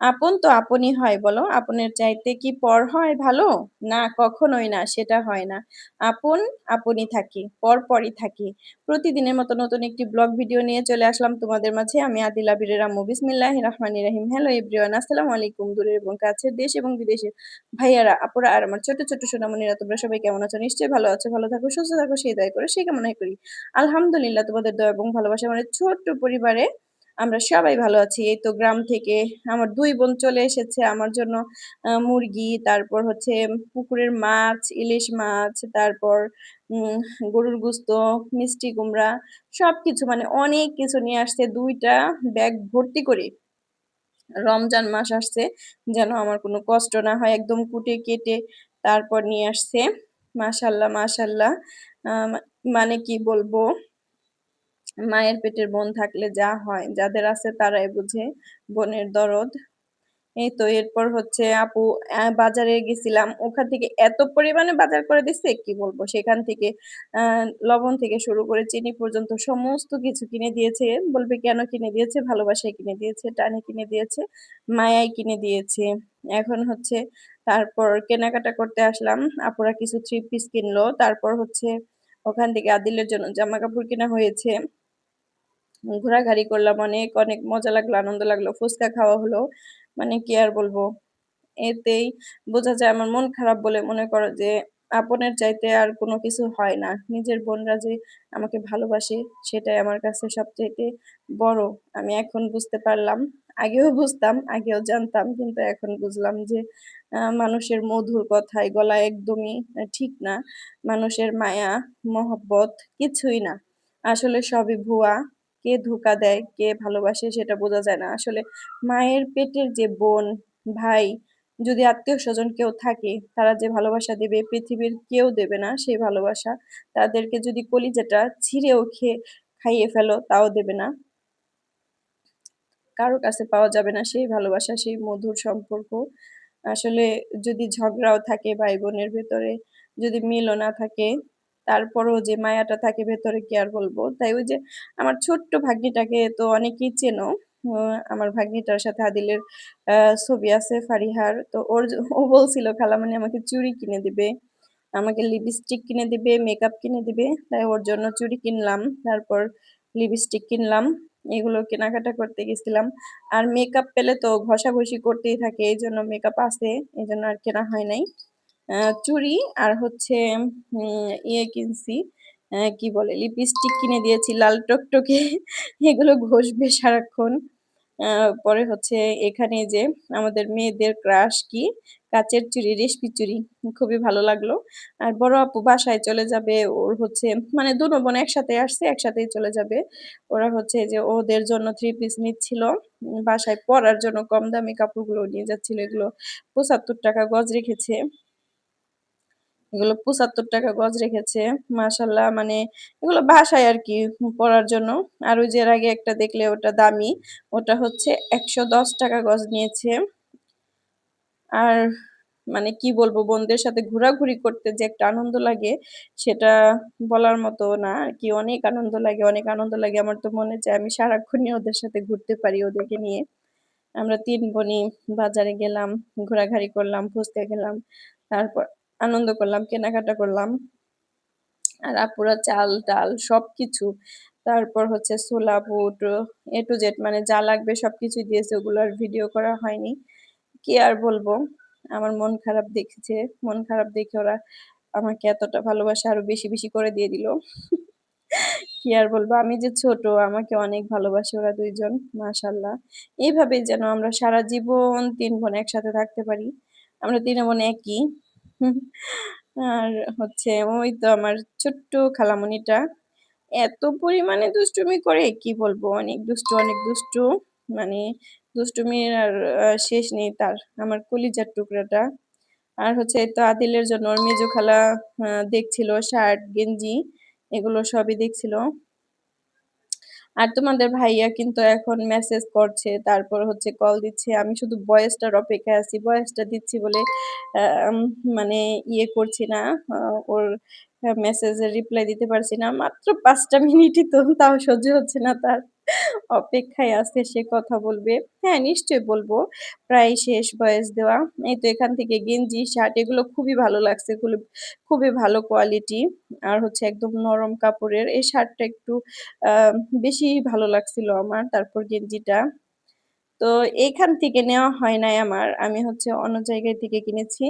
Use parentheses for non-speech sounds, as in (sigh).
আপন তো আপনই হয় বলো? আপনের চাইতে কি পর হয় ভালো? না কখনোই না, সেটা হয় না। আপন আপনই থাকি, পর পরই থাকি। প্রতিদিনের মতো নতুন একটি ব্লগ ভিডিও নিয়ে চলে আসলাম তোমাদের মাঝে। আমি আদিল আবিরের আম্মু। বিসমিল্লাহির রহমানির রহিম। হ্যালো এভরিওয়ান, আসসালামু আলাইকুম। দূরের এবং কাছের দেশ এবং বিদেশের ভাইয়ারা, আপুরা আর আমার ছোট, ছোট সোনামণিরা তোমরা সবাই কেমন আছো? নিশ্চয়ই ভালো আছো। ভালো থাকো, সুস্থ থাকো সেই দোয়াই করে সেই কামনাই করি। আলহামদুলিল্লাহ তোমাদের দোয়া এবং ভালোবাসা মানে ছোট্ট পরিবারে আমরা সবাই ভালো আছি। এই তো গ্রাম থেকে আমার দুই বোন চলে এসেছে আমার জন্য মুরগি, তারপর হচ্ছে পুকুরের মাছ, ইলিশ মাছ, তারপর গরুর গোস্ত, মিষ্টি কুমড়া সবকিছু মানে অনেক কিছু নিয়ে আসছে দুইটা ব্যাগ ভর্তি করে। রমজান মাস আসছে যেন আমার কোনো কষ্ট না হয় একদম কুটে কেটে তারপর নিয়ে আসছে। মাশাআল্লাহ আ মানে কি বলব? মায়ের পেটের বোন থাকলে যা হয়, যাদের আছে তারাই বুঝে বোনের দরদ। এই তো এরপর হচ্ছে আপু বাজারে গেছিলাম। ওখান থেকে এত পরিমাণে বাজার করে দিছে কি বলব? সেখান থেকে লবণ থেকে শুরু করে চিনি পর্যন্ত সমস্ত কিছু কিনে দিয়েছে। বলবে কেন কিনে দিয়েছে? ভালোবাসায় কিনে দিয়েছে, টানে কিনে দিয়েছে, মায়ায় কিনে দিয়েছে। এখন হচ্ছে তারপর কেনাকাটা করতে আসলাম। আপুরা কিছু থ্রি পিস কিনলো। তারপর হচ্ছে ওখান থেকে আদিলের জন্য জামা কাপড় কেনা হয়েছে। ঘোরাঘুরি করলাম অনেক, অনেক মজা লাগল, আনন্দ লাগল। ফুচকা খাওয়া হলো। মানে কি আর বলব? এতেই বোঝা যায় আমার মন খারাপ বলে মনে করো যে আপনের চাইতে আর কোনো কিছু হয় না। নিজের বোনরা যে আমাকে ভালোবাসে সেটাই আমার কাছে সবচাইতে বড়। আমি এখন বুঝতে পারলাম। আগেও বুঝতাম, আগেও জানতাম। কিন্তু এখন বুঝলাম যে মানুষের মধুর কথায় গলা একদমই ঠিক না। মানুষের মায়া, মহব্বত কিছুই না। আসলে সবই ভুয়া। কে ধোঁকা দেয়, কে ভালোবাসে সেটা বোঝা যায় না। আসলে মায়ের পেটের যে বোন, ভাই যদি আত্মীয় স্বজন কেউ থাকে, তারা যে ভালোবাসা দেবে পৃথিবীর কেউ দেবে না সেই ভালোবাসা। তাদেরকে যদি কলিজাটা ছিঁড়েও খেয়ে খাইয়ে ফেলো তাও দেবে না। কারও কাছে পাওয়া যাবে না সেই ভালোবাসা, সেই মধুর সম্পর্ক। আসলে যদি ঝগড়াও থাকে ভাই-বোনের ভেতরে, যদি মিলও না থাকে, তারপরেও যে মায়াটা থাকে ভেতরে কি আর বলব? তাই ওই যে আমার ছোট্ট ভাগ্নিটাকে তো অনেকেই চেনো। আমার ভাগ্নিটার সাথে আদিলের ছবি আছে ফারিহার। তো ওর ও বলছিল খালামণি আমাকে চুড়ি কিনে দিবে, আমাকে লিপস্টিক কিনে দিবে, মেকআপ কিনে দিবে। তাই ওর জন্য চুড়ি কিনলাম, তারপর লিপস্টিক কিনলাম। এগুলো কেনাকাটা করতে গেছিলাম। আর মেকআপ পেলে তো ঘষাঘষি করতেই থাকে। এই জন্য মেকআপ আছে। এই জন্য আর কেনা হয় নাই। চুড়ি আর হচ্ছে ইয়ে কিনছি, কি বলে? লিপস্টিক কিনে দিয়েছি লাল টকটকে। এগুলো ঘষবে সারাক্ষণ। পরে হচ্ছে এখানে যে আমাদের মেয়েদের ক্রাশ কি? কাচের চুড়ি, রেশমি চুড়ি। খুবই ভালো লাগল। আর বড় আপু বাসায় চলে যাবে। ওর হচ্ছে মানে দোনো বোন একসাথে আসছে, একসাথেই চলে যাবে। ওরা হচ্ছে যে ওদের জন্য থ্রি পিস নিচ্ছিল। বাসায় পরার জন্য কম দামি কাপড়গুলো নিয়ে যাচ্ছিল। এগুলো ৳৭৫ গজ রেখেছে। এগুলো ৳৭৫ গজ রেখেছে। মাশাআল্লাহ মানে এগুলো বাসায় আরকি পরার জন্য। আর ওই যে আগে একটা দেখলে ওটা দামি। ওটা হচ্ছে ৳১১০ গজ নিয়েছে। আর মানে কি বলব বোনদের সাথে ঘোরাঘুরি করতে যে একটা আনন্দ লাগে সেটা বলার মতো না আরকি। অনেক আনন্দ লাগে, অনেক আনন্দ লাগে। আমার তো মনে চায় আমি সারাক্ষণই ওদের সাথে ঘুরতে পারি ওদেরকে নিয়ে। আমরা তিন বোনই বাজারে গেলাম, ঘোরাঘুরি করলাম, ফুচকা গেলাম তারপর আনন্দ করলাম, কেনাকাটা করলাম। আর আপুরা চাল-টাল সবকিছু। তারপর হচ্ছে ছোলা, বুট এ টু জেড মানে যা লাগবে সবকিছুই দিয়েছে। ওগুলো আর ভিডিও করা হয়নি। কি আর বলব? আমার মন খারাপ দেখেছে। মন খারাপ দেখে ওরা আমাকে এতটা ভালোবাসা আরও বেশি, বেশি করে দিয়ে দিল। (laughs) কি আর বলব? আমি যে ছোট আমাকে অনেক ভালোবাসে ওরা ২ জন। মাশাআল্লাহ। এভাবেই যেন আমরা সারা জীবন ৩ বোন একসাথে থাকতে পারি। আমরা ৩ বোন একই। (laughs) আর হচ্ছে ওই তো আমার ছোট্ট খালামণিটা এত পরিমাণে দুষ্টুমি করে কি বলব? অনেক দুষ্টু, অনেক দুষ্টু। মানে দুষ্টুমির আর শেষ নেই তার। আমার কলিজার টুকরাটা। আর হচ্ছে তো আদিলের জন্য মেজো খালা দেখছিল শার্ট, গেঞ্জি এগুলো সবই দেখছিল। আর তোমাদের ভাইয়া কিন্তু এখন মেসেজ করছে, তারপর হচ্ছে কল দিচ্ছে। আমি শুধু বয়সটার অপেক্ষা আছি। বয়সটা দিচ্ছি বলে মানে ইয়ে করছি না। ওর মেসেজের রিপ্লাই দিতে পারছি না। মাত্র ৫ টা মিনিটই তো তাও সহ্য হচ্ছে না তার। অপেক্ষায় আছে সে কথা বলবে। হ্যাঁ, নিশ্চয়ই বলব প্রায় শেষ বয়স দেওয়া। এই তো এখান থেকে গেঞ্জি, শার্ট এগুলো খুবই ভালো লাগছে। এগুলো খুবই ভালো কোয়ালিটি। আর হচ্ছে একদম নরম কাপড়ের। এই শার্টটা একটু আ বেশিই ভালো লাগছিল আমার। তারপর গেঞ্জিটা। তো এখান থেকে নেওয়া হয় নাই আমার। আমি হচ্ছে অন্য জায়গায় থেকে কিনেছি।